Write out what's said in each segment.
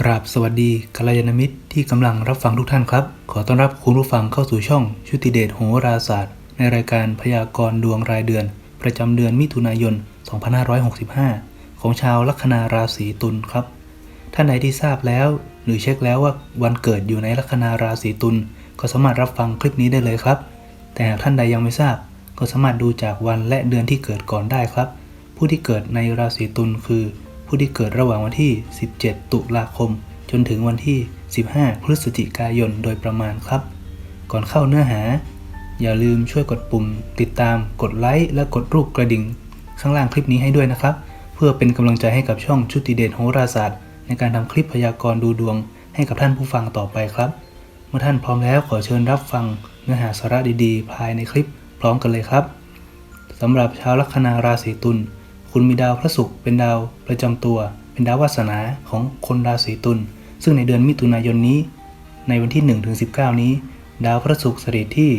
กราบสวัสดีกัลยาณมิตรที่กำลังรับฟังทุกท่านครับ ขอต้อนรับคุณผู้ฟังเข้าสู่ช่องชุติเดชโหราศาสตร์ ในรายการพยากรณ์ดวงรายเดือน ประจำเดือนมิถุนายน 2565 ของชาวลัคนาราศีตุลครับ ท่านไหนที่ทราบแล้ว หรือเช็คแล้วว่าวันเกิดอยู่ในลัคนาราศีตุลก็สามารถรับฟังคลิปนี้ได้เลยครับ แต่หากท่านใดยังไม่ทราบ ก็สามารถดูจากวันและเดือนที่เกิดก่อนได้ครับ ผู้ที่เกิดในราศีตุลคือ ผู้ที่เกิดระหว่างวันที่ 17 ตุลาคม จนถึงวันที่ 15 พฤศจิกายนโดยประมาณครับ ก่อนเข้าเนื้อหา อย่าลืมช่วยกดปุ่ม ติดตาม กดไลค์ และกดรูปกระดิ่ง ข้างล่างคลิปนี้ให้ด้วยนะครับ เพื่อเป็นกำลังใจให้กับช่องชุติเดชโหราศาสตร์ ในการทำคลิปพยากรณ์ดูดวง ให้กับท่านผู้ฟังต่อไปครับ เมื่อท่านพร้อมแล้วขอเชิญรับฟังเนื้อหาสาระดีๆ ภายในคลิปพร้อมกันเลยครับสำหรับชาวลัคนาราศีตุล คุณมีดาวพระศุกร์เป็นดาวประจำตัว เป็นดาววาสนาของคนราศีตุล ซึ่งในเดือนมิถุนายนนี้ ในวันที่ 1-19 นี้ ดาวพระศุกร์สถิตที่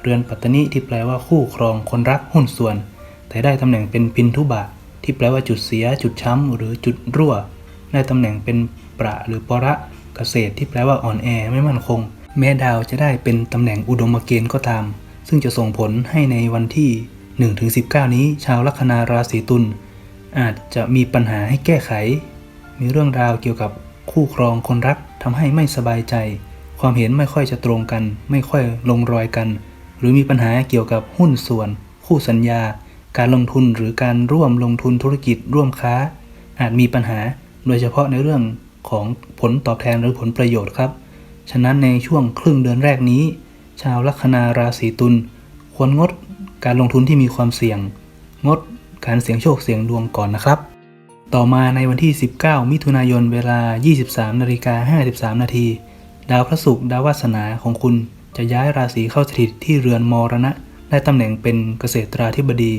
เรือนปัตตนิที่แปลว่าคู่ครองคนรักหุ้นส่วน แต่ได้ตำแหน่งเป็นพินทุบาทที่แปลว่าจุดเสีย จุดช้ำ หรือจุดรั่ว ได้ตำแหน่งเป็นประหรือประเกษตรที่แปลว่าอ่อนแอไม่มั่นคง แม้ดาวจะได้เป็นตำแหน่งอุดมเกณฑ์ก็ตาม ซึ่งจะส่งผลให้ในวันที่ 1-19 นี้ชาวลัคนาราศีตุลอาจจะมีปัญหาให้แก้ไข มีเรื่องราวเกี่ยวกับคู่ครองคนรักทำให้ไม่สบายใจ ความเห็นไม่ค่อยจะตรงกัน ไม่ค่อยลงรอยกัน หรือมีปัญหาเกี่ยวกับหุ้นส่วน คู่สัญญา การลงทุนหรือการร่วมลงทุนธุรกิจร่วมค้า อาจมีปัญหาโดยเฉพาะในเรื่องของผลตอบแทนหรือผลประโยชน์ครับ ฉะนั้นในช่วงครึ่งเดือนแรกนี้ ชาวลัคนาราศีตุลควรงด การลงทุนที่มีความเสี่ยง งดการเสี่ยงโชคเสี่ยงดวงก่อนนะครับ ต่อมาในวันที่ 19 มิถุนายนเวลา 23นาฬิกา53 นาที ดาวพระศุกร์ดาววาสนาของคุณจะย้ายราศีเข้าสถิตที่เรือนมรณะ ได้ตำแหน่งเป็นเกษตราธิบดี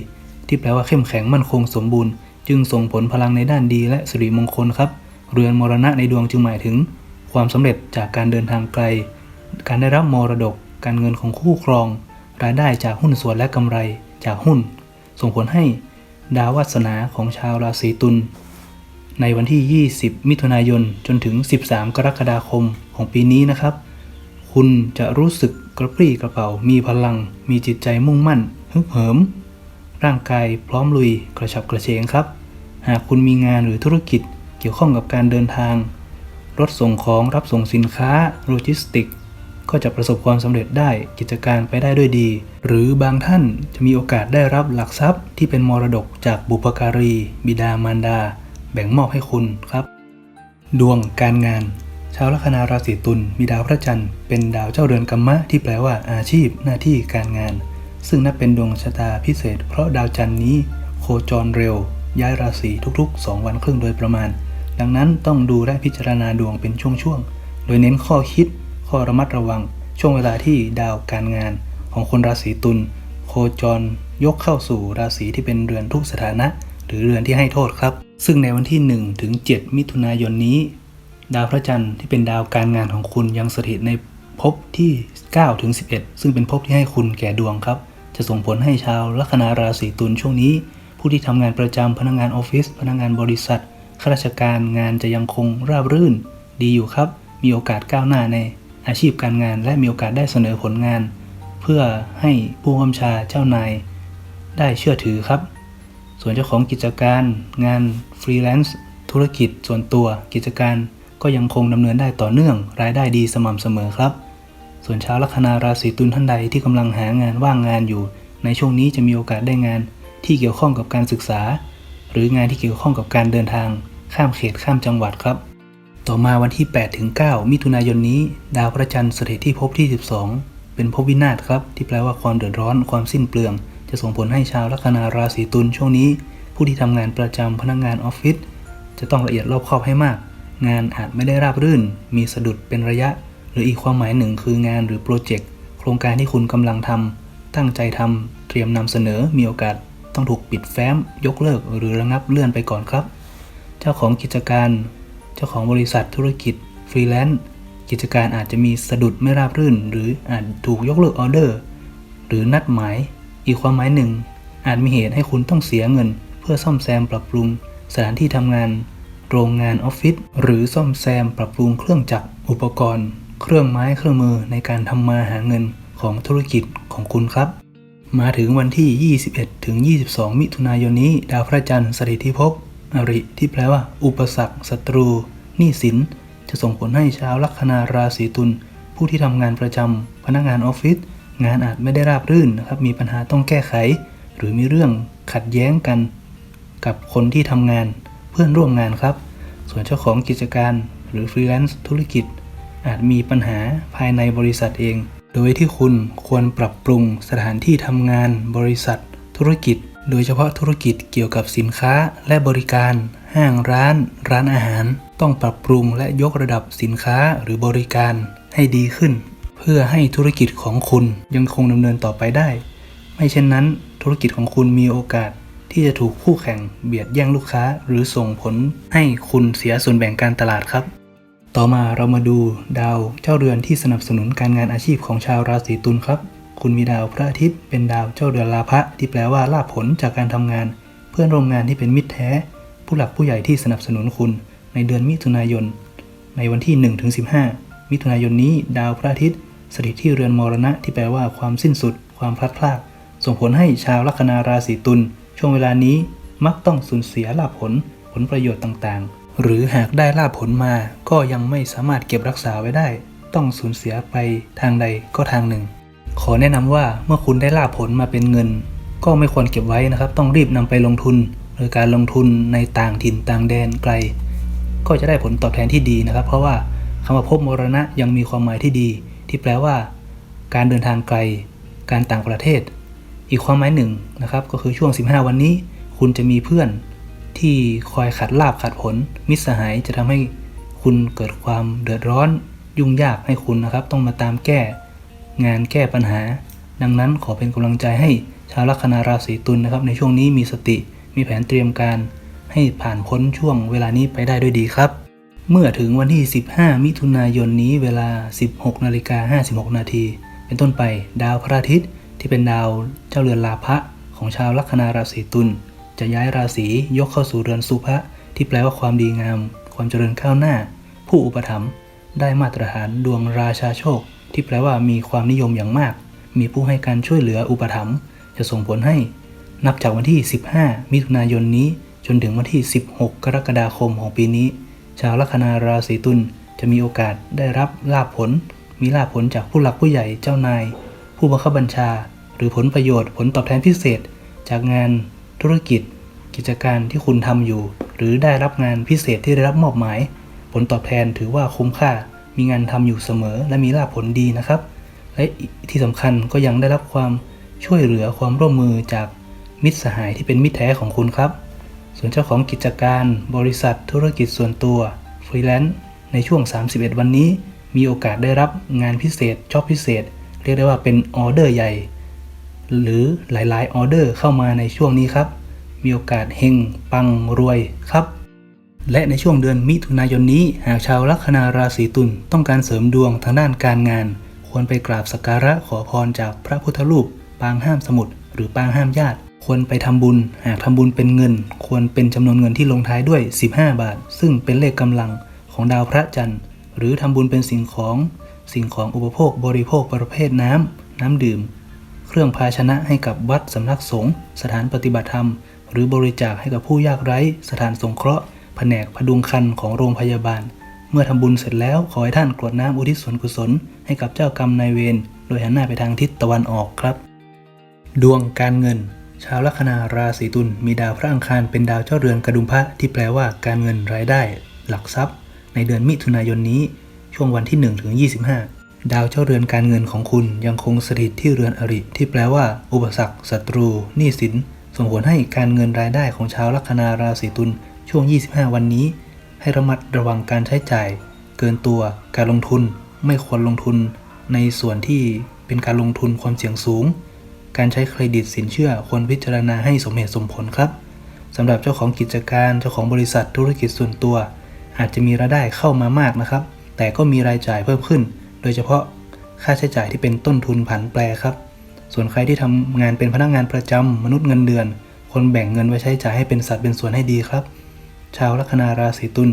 ที่แปลว่าเข้มแข็งมั่นคงสมบูรณ์ จึงส่งผลพลังในด้านดีและสิริมงคลครับ เรือนมรณะในดวงจึงหมายถึง ความสำเร็จจากการเดินทางไกล การได้รับมรดก การเงินของคู่ครอง รายได้จากหุ้นส่วนและกำไรจากหุ้น ส่งผลให้ดาววาสนาของชาวราศีตุลในวันที่ 20 มิถุนายน จนถึง 13 กรกฎาคมของปีนี้นะครับ คุณจะรู้สึกกระปรี้กระเป๋า มีพลัง มีจิตใจมุ่งมั่น ฮึกเหิม ร่างกายพร้อมลุย กระฉับกระเฉงครับ หากคุณมีงานหรือธุรกิจเกี่ยวข้องกับการเดินทาง รถส่งของรับส่งสินค้า โลจิสติก ก็จะประสบความสำเร็จได้กิจการไปได้ด้วยดี หรือบางท่านจะมีโอกาสได้รับหลักทรัพย์ที่เป็นมรดกจากบุพการี บิดามารดา แบ่งมอบให้คุณครับ ดวงการงาน ชาวลัคนาราศีตุลมีดาวพระจันทร์เป็นดาวเจ้าเรือนกัมมะที่แปลว่าอาชีพ หน้าที่การงาน ซึ่งนับเป็นดวงชะตาพิเศษ เพราะดาวจันทร์นี้ โคจรเร็ว ย้ายราศีทุกๆ 2 วันครึ่งโดยประมาณ ดังนั้นต้องดูและพิจารณาดวงเป็นช่วงๆโดยเน้นข้อคิด ข้อระมัดระวังช่วงเวลาที่ดาวการงานของคนราศีตุลโคจรยกเข้าสู่ราศีที่เป็นเรือนทุกสถานะ หรือเรือนที่ให้โทษครับ ซึ่งในวันที่ 1 ถึง 7 มิถุนายนนี้ ดาวพระจันทร์ที่เป็นดาวการงานของคุณยังสถิตในภพที่9ถึง11 ซึ่งเป็นภพที่ให้คุณแก่ดวงครับ จะส่งผลให้ชาวลัคนาราศีตุลช่วงนี้ ผู้ที่ทำงานประจำพนักงานออฟฟิศพนักงานบริษัทข้าราชการงานจะยังคงราบรื่น ดีอยู่ครับ มีโอกาสก้าวหน้าใน อาชีพการงานและมีโอกาสได้เสนอผลงาน เพื่อให้ผู้กำชาเจ้านายได้เชื่อถือครับ ส่วนเจ้าของกิจการ งานฟรีแลนซ์ธุรกิจส่วนตัวกิจการก็ยังคงดำเนินได้ต่อเนื่อง รายได้ดีสม่ำเสมอครับ ส่วนชาวลัคนาราศีตุลท่านใดที่กำลังหางานว่างงานอยู่ ในช่วงนี้จะมีโอกาสได้งานที่เกี่ยวข้องกับการศึกษา หรืองานที่เกี่ยวข้องกับการเดินทาง ข้ามเขตข้ามจังหวัดครับ ต่อมาวันที่8ถึง9มิถุนายนนี้ ดาวพระจันทร์สถิตที่ภพที่ 12 เป็นภพวินาศครับ ที่แปลว่าความเดือดร้อนความสิ้นเปลือง จะส่งผลให้ชาวลัคนาราศีตุลช่วงนี้ ผู้ที่ทำงานประจำพนักงานออฟฟิศจะต้องละเอียดรอบคอบให้มาก งานอาจไม่ได้ราบรื่น มีสะดุดเป็นระยะ หรืออีกความหมายหนึ่งคืองานหรือโปรเจกต์โครงการที่คุณกำลังทำตั้งใจทำเตรียมนำเสนอมีโอกาส ต้องถูกปิดแฟ้ม ยกเลิก หรือระงับเลื่อนไปก่อนครับ เจ้าของกิจการ จ้าของบริษัทธุรกิจฟรีแลนซ์กิจการอาจจะมีสะดุดไม่ราบรื่น หรืออาจถูกยกเลิกออเดอร์ หรือนัดหมาย อีกความหมายหนึ่ง อาจมีเหตุให้คุณต้องเสียเงิน เพื่อซ่อมแซมปรับปรุง สถานที่ทำงาน โรงงานออฟฟิศหรือซ่อมแซมปรับปรุงเครื่องจักรอุปกรณ์ เครื่องไม้เครื่องมือในการทำมาหาเงินของธุรกิจของคุณครับ มาถึงวันที่ 21ถึง22 มิถุนายนนี้ ดาวพระจันทร์สถิตที่ภพ อริที่แปลว่า อุปสรรคศัตรูหนี้สิน จะส่งผลให้ชาวลัคนาราศีตุลผู้ที่ทำงานประจำพนักงานออฟฟิศงานอาจไม่ได้ราบรื่นนะครับมีปัญหาต้องแก้ไข หรือมีเรื่องขัดแย้งกัน กับคนที่ทำงานเพื่อนร่วมงานครับ ส่วนเจ้าของกิจการหรือฟรีแลนซ์ธุรกิจ อาจมีปัญหาภายในบริษัทเอง โดยที่คุณควรปรับปรุงสถานที่ทำงานบริษัท ธุรกิจ โดยเฉพาะธุรกิจเกี่ยวกับสินค้าและบริการ ห้างร้าน ร้านอาหาร ต้องปรับปรุงและยกระดับสินค้าหรือบริการให้ดีขึ้น เพื่อให้ธุรกิจของคุณยังคงดำเนินต่อไปได้ ไม่เช่นนั้น ธุรกิจของคุณมีโอกาสที่จะถูกคู่แข่งเบียดแย่งลูกค้า หรือส่งผลให้คุณเสียส่วนแบ่งการตลาดครับ ต่อมาเรามาดูดาวเจ้าเรือนที่สนับสนุนการงานอาชีพของชาวราศีตุลครับ คุณมีดาวพระอาทิตย์เป็นดาวเจ้าเรือนลาภะที่แปลว่าลาภผลจากการทำงาน เพื่อนร่วมงานที่เป็นมิตรแท้ ผู้หลักผู้ใหญ่ที่สนับสนุนคุณ ในเดือนมิถุนายน ในวันที่1-15 มิถุนายนนี้ ดาวพระอาทิตย์สถิตที่เรือนมรณะที่แปลว่าความสิ้นสุด ความพลัดพราก ส่งผลให้ชาวลัคนาราศีตุลช่วงเวลานี้มักต้องสูญเสียลาภผลผลประโยชน์ต่างๆ หรือหากได้ลาภผลมาก็ยังไม่สามารถเก็บรักษาไว้ได้ ต้องสูญเสียไปทางใดก็ทางหนึ่ง ขอแนะนำว่าเมื่อคุณได้ลาผลมาเป็นเงิน ก็ไม่ควรเก็บไว้นะครับ ต้องรีบนำไปลงทุนหรือการลงทุนในต่างถิ่นต่างแดนไกล ก็จะได้ผลตอบแทนที่ดีนะครับ เพราะว่าคำว่าภพมรณะยังมีความหมายที่ดี ที่แปลว่า การเดินทางไกล การต่างประเทศ อีกความหมายหนึ่งนะครับก็คือช่วง 15 วันนี้ คุณจะมีเพื่อนที่คอยขัดลาบขัดผล มิตรสหายจะทำให้คุณเกิดความเดือดร้อนยุ่งยากให้คุณนะครับ ต้องมาตามแก้ งานแก้ปัญหา ดังนั้นขอเป็นกำลังใจให้ชาวลัคนาราศีตุลนะครับ ในช่วงนี้มีสติมีแผนเตรียมการ ให้ผ่านพ้นช่วงเวลานี้ไปได้ด้วยดีครับ เมื่อถึงวันที่ 15 มิถุนายนนี้เวลา 16นาฬิกา56 นาที เป็นต้นไปดาวพระอาทิตย์ ที่เป็นดาวเจ้าเรือนลาภะของชาวลัคนาราศีตุลจะย้ายราศียกเข้าสู่เรือนสุภะที่แปลว่าความดีงาม ความเจริญก้าวหน้า ผู้อุปถัมภ์ได้มาตรฐานดวงราชาโชค ที่แปลว่ามีความนิยมอย่างมาก มีผู้ให้การช่วยเหลืออุปถัมภ์จะส่งผลให้ นับจากวันที่ 15 มิถุนายนนี้ จนถึงวันที่ 16 กรกฎาคมของปีนี้ ชาวลัคนาราศีตุลจะมีโอกาสได้รับลาภผล มีลาภผลจากผู้หลักผู้ใหญ่เจ้านาย ผู้บังคับบัญชา หรือผลประโยชน์ผลตอบแทนพิเศษ จากงานธุรกิจ กิจการที่คุณทำอยู่ หรือได้รับงานพิเศษที่ได้รับมอบหมาย ผลตอบแทนถือว่าคุ้มค่า มีงานทำอยู่เสมอ และมีลาภผลดีนะครับ และที่สำคัญก็ยังได้รับความช่วยเหลือความร่วมมือจากมิตรสหายที่เป็นมิตรแท้ของคุณครับ ส่วนเจ้าของกิจการ บริษัท ธุรกิจส่วนตัวฟรีแลนซ์ในช่วง 31 วันนี้ มีโอกาสได้รับงานพิเศษจอบพิเศษ เรียกได้ว่าเป็นออเดอร์ใหญ่ หรือหลายๆออเดอร์เข้ามาในช่วงนี้ครับ มีโอกาสเฮงปังรวยครับ และในช่วงเดือนมิถุนายนนี้ หากชาวลัคนาราศีตุลต้องการเสริมดวงทางด้านการงาน ควรไปกราบสักการะขอพรจากพระพุทธรูป ปางห้ามสมุทรหรือปางห้ามญาติ ควรไปทำบุญ หากทำบุญเป็นเงิน ควรเป็นจำนวนเงินที่ลงท้ายด้วย 15 บาท ซึ่งเป็นเลขกำลังของดาวพระจันทร์ หรือทำบุญเป็นสิ่งของสิ่งของอุปโภคบริโภคประเภทน้ำน้ำดื่ม เครื่องภาชนะให้กับวัดสำนักสงฆ์สถานปฏิบัติธรรม หรือบริจาคให้กับผู้ยากไร้ สถานสงเคราะห์ ผนกพดุงคันของโรงพยาบาล เมื่อทำบุญเสร็จแล้วขอให้ท่านกรวดน้ำอุทิศส่วนกุศลให้กับเจ้ากรรมนายเวรโดยหันหน้าไปทางทิศตะวันออกครับ ดวงการเงิน ชาวลัคนาราศีตุลมีดาวพระอังคารเป็นดาวเจ้าเรือนกระดุมพระที่แปลว่าการเงินรายได้ หลักทรัพย์ ในเดือนมิถุนายนนี้ ช่วงวันที่1ถึง25ดาวเจ้าเรือนการเงินของคุณยังคงสถิตที่เรือนอริ ที่แปลว่า อุปสรรคศัตรูหนี้สิน ส่งผลให้การเงินรายได้ของชาวลัคนาราศีตุล ช่วง 25 วันนี้ ให้ระมัดระวังการใช้จ่าย เกินตัวการลงทุนไม่ควรลงทุนในส่วนที่เป็นการลงทุนความเสี่ยงสูง การใช้เครดิตสินเชื่อควรพิจารณาให้สมเหตุสมผลครับสำหรับเจ้าของกิจการเจ้าของบริษัทธุรกิจส่วนตัว อาจจะมีรายได้เข้ามามากนะครับ แต่ก็มีรายจ่ายเพิ่มขึ้น โดยเฉพาะค่าใช้จ่ายที่เป็นต้นทุนผันแปรครับ ส่วนใครที่ทำงานเป็นพนักงานประจำมนุษย์เงินเดือนควรแบ่งเงินไว้ใช้จ่ายให้เป็นสัดเป็นส่วนให้ดีครับ ชาวลัคนาราศีตุล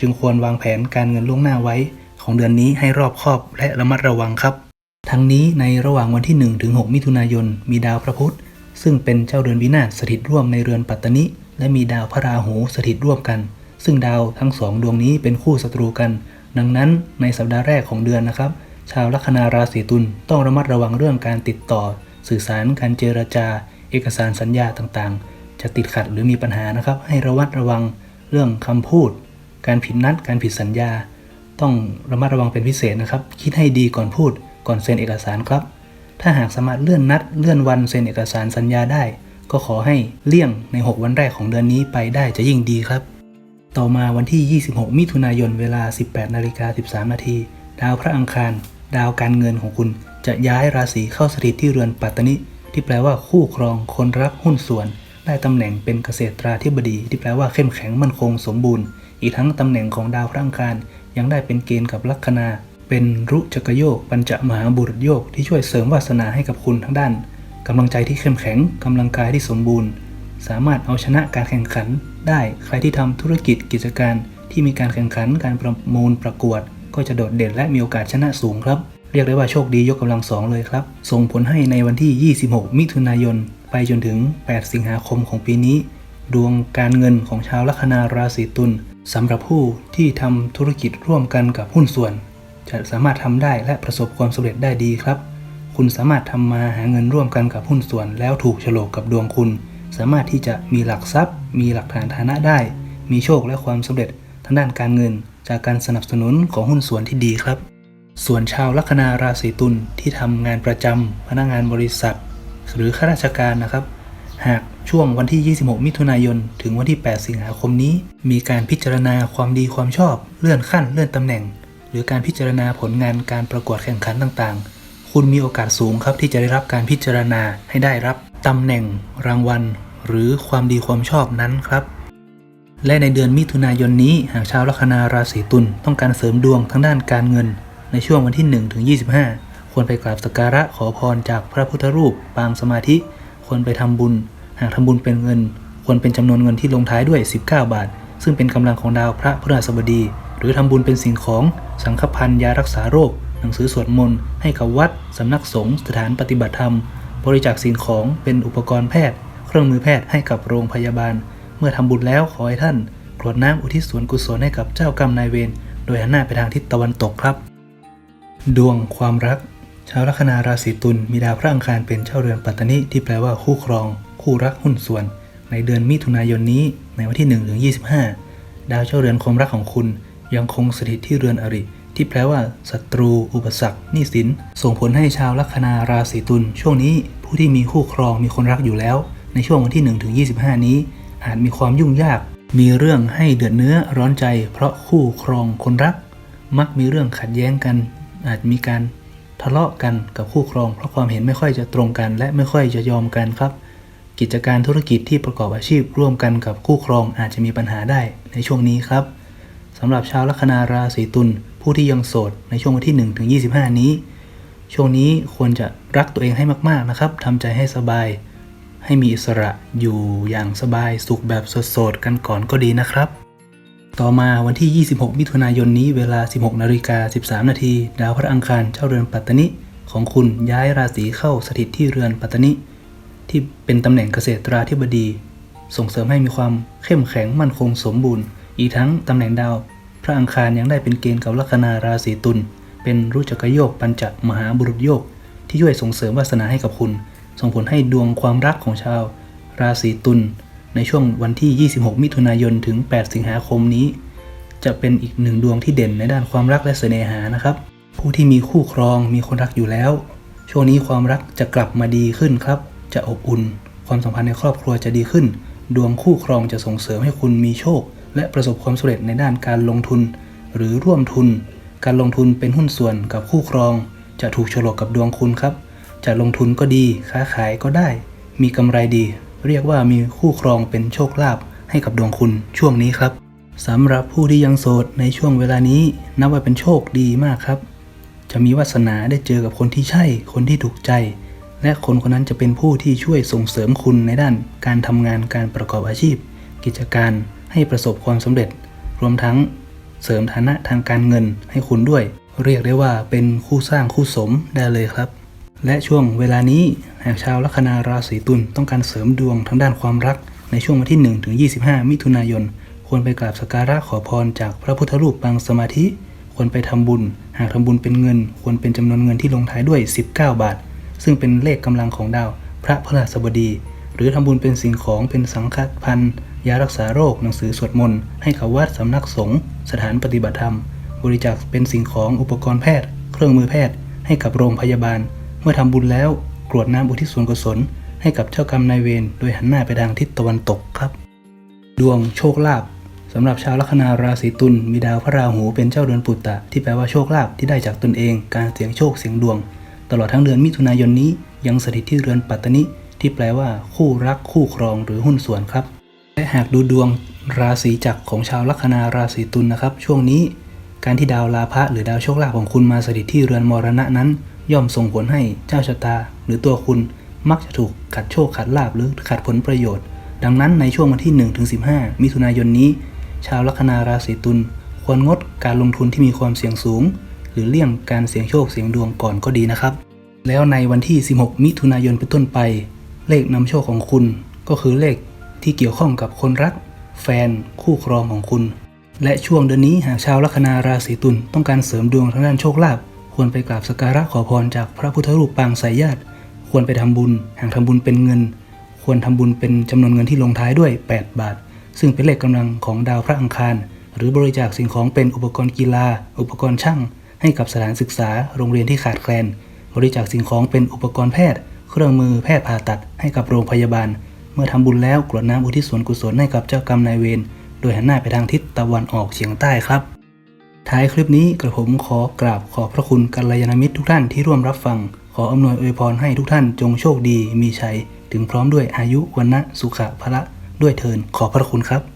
จึงควรวางแผนการเงินล่วงหน้าไว้ของเดือนนี้ให้รอบคอบและระมัดระวังครับ ทั้งนี้ในระหว่างวันที่1ถึง6มิถุนายน มีดาวพระพุธ ซึ่งเป็นเจ้าเดือนวินาศสถิตร่วมในเรือนปัตตนิ และมีดาวพระราหูสถิตร่วมกัน ซึ่งดาวทั้งสองดวงนี้เป็นคู่ศัตรูกัน ดังนั้นในสัปดาห์แรกของเดือนนะครับ ชาวลัคนาราศีตุลต้องระมัดระวังเรื่องการติดต่อ สื่อสารการเจรจา เอกสารสัญญาต่างๆ จะติดขัดหรือมีปัญหานะครับ ให้ระมัดระวังเรื่องคำพูด การผิดนัด การผิดสัญญา ต้องระมัดระวังเป็นพิเศษนะครับ คิดให้ดีก่อนพูด ก่อนเซ็นเอกสารครับ ถ้าหากสามารถเลื่อนนัด เลื่อนวันเซ็นเอกสารสัญญาได้ ก็ขอให้เลี่ยงใน 6 วันแรกของเดือนนี้ไปได้จะยิ่งดีครับ ต่อมาวันที่ 26 มิถุนายนเวลา 18นาฬิกา13นาทีดาวพระอังคาร ดาวการเงินของคุณจะย้ายราศีเข้าสถิตที่เรือนปัตตนิที่แปลว่าคู่ครองคนรักหุ้นส่วน ได้ตำแหน่งเป็นเกษตราธิบดีที่แปลว่าเข้มแข็งมั่นคงสมบูรณ์ อีกทั้งตำแหน่งของดาวพระอังคารยังได้เป็นเกณฑ์กับลัคนา เป็นรุจกรโยก ปัญจมหาบุรุษโยกที่ช่วยเสริมวาสนาให้กับคุณทั้งด้านกำลังใจที่เข้มแข็งกำลังกายที่สมบูรณ์ สามารถเอาชนะการแข่งขัน ได้ใครที่ทำธุรกิจกิจการที่มีการแข่งขันการประมูลประกวด ก็จะโดดเด่นและมีโอกาสชนะสูงครับ เรียกได้ว่าโชคดียกกำลังสองเลยครับ ส่งผลให้ในวันที่ 26 มิถุนายน ไปจนถึง 8 สิงหาคมของปีนี้ ดวงการเงินของชาวลัคนาราศีตุลสำหรับผู้ที่ทำธุรกิจร่วมกันกับหุ้นส่วน จะสามารถทำได้และประสบความสำเร็จได้ดีครับ คุณสามารถทำมาหาเงินร่วมกันกับหุ้นส่วน แล้วถูกโฉลกกับดวงคุณ สามารถที่จะมีหลักทรัพย์ มีหลักฐานฐานะได้ มีโชคและความสำเร็จทางด้านการเงิน จากการสนับสนุนของหุ้นส่วนที่ดีครับ ส่วนชาวลัคนาราศีตุลที่ทำงานประจำพนักงานบริษัท หรือข้าราชการนะครับ หากช่วงวันที่ 26 มิถุนายน ถึงวันที่ 8 สิงหาคมนี้ มีการพิจารณาความดีความชอบ เลื่อนขั้นเลื่อนตำแหน่ง หรือการพิจารณาผลงานการประกวดแข่งขันต่างๆ คุณมีโอกาสสูงครับที่จะได้รับการพิจารณาให้ได้รับตำแหน่ง รางวัล หรือความดีความชอบนั้นครับ และในเดือนมิถุนายนนี้หากชาวลัคนาราศีตุลต้องการเสริมดวงทั้งด้านการเงิน ในช่วงวันที่1ถึง25 ควรไปกราบสักการะขอพรจากพระพุทธรูป ปางสมาธิ ควรไปทำบุญ หากทำบุญเป็นเงิน ควรเป็นจำนวนเงินที่ลงท้ายด้วย 19 บาท ซึ่งเป็นกำลังของดาวพระพฤหัสบดี หรือทำบุญเป็นสิ่งของ สังฆพันธ์ยารักษาโรค หนังสือสวดมนต์ให้กับวัดสำนักสงฆ์สถานปฏิบัติธรรม บริจาคสิ่งของเป็นอุปกรณ์แพทย์ เครื่องมือแพทย์ให้กับโรงพยาบาล เมื่อทำบุญแล้วขอให้ท่านกรวดน้ำอุทิศส่วนกุศลให้กับเจ้ากรรมนายเวรโดยหันหน้าไปทางทิศตะวันตกครับ ดวงความรัก ชาวลัคนาราศีตุลมีดาวพระอังคารเป็นเจ้าเรือนปัตตนิที่แปลว่าคู่ครอง คู่รักหุ้นส่วน ในเดือนมิถุนายนนี้ในวันที่1ถึง25 ดาวเจ้าเรือนความรักของคุณ ยังคงสถิตที่เรือนอริ ที่แปลว่าศัตรู อุปสรรคหนี้สิน ส่งผลให้ชาวลัคนาราศีตุลช่วงนี้ผู้ที่มีคู่ครองมีคนรักอยู่แล้ว ในช่วงวันที่1ถึง25 นี้ อาจมีความยุ่งยาก มีเรื่องให้เดือดเนื้อร้อนใจ เพราะคู่ครองคนรัก มักมีเรื่องขัดแย้งกัน อาจมีการ ทะเลาะกันกับคู่ครอง เพราะความเห็นไม่ค่อยจะตรงกัน และไม่ค่อยจะยอมกันครับ กิจการธุรกิจที่ประกอบอาชีพร่วมกันกับคู่ครองอาจจะมีปัญหาได้ในช่วงนี้ครับสำหรับชาวลัคนาราศีตุลผู้ที่ยังโสดในช่วงวันที่1ถึง25 นี้ ช่วงนี้ควรจะรักตัวเองให้มากๆนะครับทำใจให้สบาย ให้มีอิสระอยู่อย่างสบายสุขแบบสดๆกันก่อนก็ดีนะครับ ต่อมาวันที่ 26 มิถุนายนนี้เวลา 16นาฬิกา13 นาที ดาวพระอังคารเจ้าเรือนปัตตนิของคุณย้ายราศีเข้าสถิตที่เรือนปัตตนิที่เป็นตำแหน่งเกษตราธิบดี ส่งเสริมให้มีความเข้มแข็งมั่นคงสมบูรณ์ อีกทั้งตำแหน่งดาว พระอังคารยังได้เป็นเกณฑ์กับลัคนาราศีตุลเป็นรุจักโยกปัญจมหาบุรุษโยก ที่ช่วยส่งเสริมวาสนาให้กับคุณ ส่งผลให้ดวงความรักของชาว ราศีตุล ในช่วงวันที่ 26 มิถุนายนถึง 8 สิงหาคมนี้ จะเป็นอีกหนึ่งดวงที่เด่นในด้านความรักและเสน่หานะครับ ผู้ที่มีคู่ครองมีคนรักอยู่แล้ว ช่วงนี้ความรักจะกลับมาดีขึ้นครับ จะอบอุ่น ความสัมพันธ์ในครอบครัวจะดีขึ้น ดวงคู่ครองจะส่งเสริมให้คุณมีโชค และประสบความสำเร็จในด้านการลงทุน หรือร่วมทุน การลงทุนเป็นหุ้นส่วนกับคู่ครอง จะถูกโฉลกกับดวงคุณครับ จะลงทุนก็ดีค้าขายก็ได้ มีกำไรดี เรียกว่ามีคู่ครองเป็นโชคลาภให้กับดวงคุณช่วงนี้ครับสำหรับผู้ที่ยังโสดในช่วงเวลานี้นับว่าเป็นโชคดีมากครับ จะมีวาสนาได้เจอกับคนที่ใช่ คนที่ถูกใจ และคนคนนั้นจะเป็นผู้ที่ช่วยส่งเสริมคุณในด้าน การทำงานการประกอบอาชีพ กิจการให้ประสบความสำเร็จ รวมทั้งเสริมฐานะทางการเงินให้คุณด้วย เรียกได้ว่าเป็นคู่สร้างคู่สมได้เลยครับ และช่วงเวลานี้หากชาวลัคนาราศีตุลต้องการเสริมดวงทางด้านความรัก ในช่วงวันที่1ถึง25 มิถุนายน ควรไปกราบสักการะขอพรจากพระพุทธรูปปางสมาธิ ควรไปทำบุญ หากทำบุญเป็นเงิน ควรเป็นจำนวนเงินที่ลงท้ายด้วย 19 บาท ซึ่งเป็นเลขกำลังของดาว พระพฤหัสบดี หรือทำบุญเป็นสิ่งของเป็นสังฆพันธ์ยารักษาโรคหนังสือสวดมนต์ให้กับวัดสำนักสงฆ์สถานปฏิบัติธรรม บริจาคเป็นสิ่งของอุปกรณ์แพทย์ เครื่องมือแพทย์ ให้กับโรงพยาบาล เมื่อทำบุญแล้วกรวดน้ำอุทิศส่วนกุศลให้กับเจ้ากรรมนายเวรโดยหันหน้าไปทางทิศตะวันตกครับ ดวงโชคลาภสำหรับชาวลัคนาราศีตุลมีดาวพระราหูเป็นเจ้าเดือนปุตตะ ที่แปลว่าโชคลาภที่ได้จากตนเอง การเสี่ยงโชคเสี่ยงดวง ตลอดทั้งเดือนมิถุนายนนี้ยังสถิตที่เรือนปัตตนิที่แปลว่าคู่รักคู่ครองหรือหุ้นส่วนครับ และหากดูดวงราศีจักรของชาวลัคนาราศีตุลนะครับ ช่วงนี้ การที่ดาวลาภะหรือดาวโชคลาภของคุณมาสถิตที่เรือนมรณะนั้น ย่อมส่งผลให้เจ้าชะตา หรือตัวคุณมักจะถูกขัดโชคขัดลาภหรือขัดผลประโยชน์ ดังนั้นในช่วงวันที่1ถึง15 มิถุนายนนี้ ชาวลัคนาราศีตุลควรงดการลงทุนที่มีความเสี่ยงสูง หรือเลี่ยงการเสี่ยงโชคเสี่ยงดวงก่อนก็ดีนะครับ แล้วในวันที่ 16 มิถุนายนเป็นต้นไป เลขนำโชคของคุณก็คือเลขที่เกี่ยวข้องกับคนรัก แฟน คู่ครองของคุณ และช่วงเดือนนี้หากชาวลัคนาราศีตุลต้องการเสริมดวงทางด้านโชคลาภ ควรไปกราบสักการะขอพรจากพระพุทธรูปปางสายญาติ ควรไปทำบุญ หากทำบุญเป็นเงิน ควรทำบุญเป็นจำนวนเงินที่ลงท้ายด้วย 8 บาท ซึ่งเป็นเลขกำลังของดาวพระอังคาร หรือบริจาคสิ่งของเป็นอุปกรณ์กีฬา อุปกรณ์ช่าง ให้กับสถานศึกษา โรงเรียนที่ขาดแคลน บริจาคสิ่งของเป็นอุปกรณ์แพทย์ เครื่องมือแพทย์ผ่าตัดให้กับโรงพยาบาล เมื่อทำบุญแล้วกรวดน้ำอุทิศส่วนกุศลให้กับเจ้ากรรมนายเวร โดยหันหน้าไปทางทิศตะวันออกเฉียงใต้ครับ ท้ายคลิปนี้กระผมขอกราบขอบพระคุณกัลยาณมิตรทุกท่านที่ร่วมรับฟัง ขออำนวยอวยพรให้ทุกท่านจงโชคดีมีชัย ถึงพร้อมด้วยอายุวันนะสุขะพละด้วยเทินขอบพระคุณครับ